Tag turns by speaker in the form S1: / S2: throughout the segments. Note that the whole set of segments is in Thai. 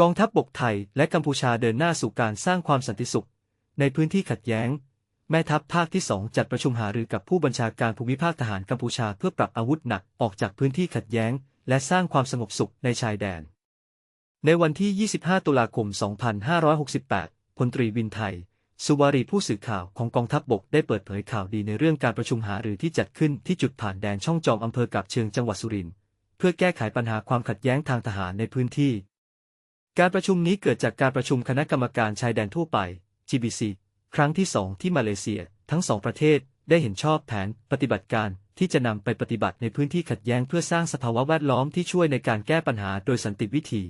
S1: กองทัพบบกไทยและกัมพูชาเดินหน้าสู่การสร้างความสันติสุข ในพื้นที่ขัดแย้ง แม่ทัพภาคที่2จัดประชุมหารือกับผู้บัญชาการภูมิภาคทหารกัมพูชาเพื่อปรับอาวุธหนักออกจากพื้นที่ขัดแย้ง และสร้างความสงบสุขในชายแดน ในวันที่ 25 ตุลาคม 2568 พลตรีวินไทย สุวารีผู้สื่อข่าวของกองทัพบบกได้เปิดเผยข่าวดีในเรื่องการประชุมหารือที่จัดขึ้นที่จุดผ่านแดนช่องจอมอำเภอกับเชิงจังหวัดสุรินทร์เพื่อแก้ไขปัญหาความขัดแย้งทางทหารในพื้นที่ การประชุมนี้เกิดจากการประชุมคณะกรรมการชายแดนทั่วไป GBC ครั้งที่2ที่มาเลเซีย ทั้งสองประเทศได้เห็นชอบแผนปฏิบัติการที่จะนำไปปฏิบัติในพื้นที่ขัดแย้งเพื่อสร้างสภาวะแวดล้อมที่ช่วยในการแก้ปัญหาโดยสันติวิธี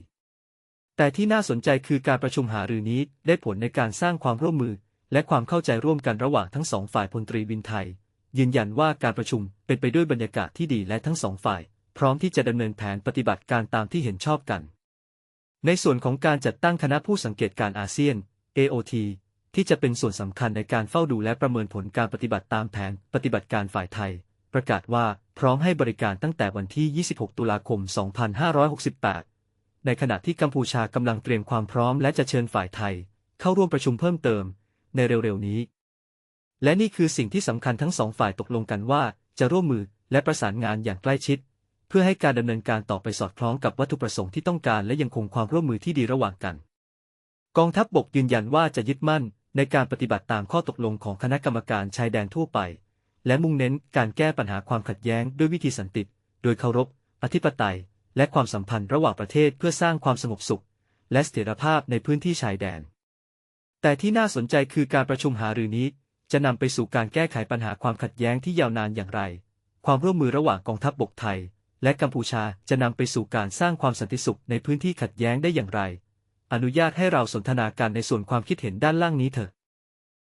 S1: แต่ที่น่าสนใจคือการประชุมหารือนี้ได้ผลในการสร้างความร่วมมือ และความเข้าใจร่วมกันระหว่างทั้งสองฝ่ายพลตรีวินไทย ยืนยันว่าการประชุมเป็นไปด้วยบรรยากาศที่ดีและทั้งสองฝ่าย พร้อมที่จะดำเนินแผนปฏิบัติการตามที่เห็นชอบกัน ในส่วนของการจัดตั้งคณะผู้สังเกตการอาเซียน AOT ที่จะเป็นส่วนสำคัญในการเฝ้าดูและประเมินผลการปฏิบัติตามแผนปฏิบัติการฝ่ายไทย ประกาศว่าพร้อมให้บริการตั้งแต่วันที่ 26 ตุลาคม 2568 ในขณะที่กัมพูชากำลังเตรียมความพร้อมและจะเชิญฝ่ายไทย เข้าร่วมประชุมเพิ่มเติม ในเร็วๆนี้ และนี่คือสิ่งที่สำคัญทั้งสองฝ่ายตกลงกันว่าจะร่วมมือและประสานงานอย่างใกล้ชิด พื่อให้การดำเนินการต่อไปสอดคล้องกับวัตถุประสงค์ที่ต้องการและยังคงความร่วมมือที่ดีระหว่างกัน กองทัพบบกยืนยันว่าจะยึดมั่นในการปฏิบัติตามข้อตกลงของคณะกรรมการชายแดนทั่วไป และมุ่งเน้นการแก้ปัญหาความขัดแย้งด้วยวิธีสันติ โดยเคารพ อธิปไตย และความสัมพันธ์ระหว่างประเทศเพื่อสร้างความสงบสุข และเสถียรภาพในพื้นที่ชายแดน แต่ที่น่าสนใจคือการประชุมหารือนี้ จะนำไปสู่การแก้ไขปัญหาความขัดแย้งที่ยาวนานอย่างไร ความร่วมมือระหว่างกองทัพบบกไทย และกัมพูชาจะนำไปสู่การสร้างความสันติสุขในพื้นที่ขัดแย้งได้อย่างไร อนุญาตให้เราสนทนากันในส่วนความคิดเห็นด้านล่างนี้เถอะ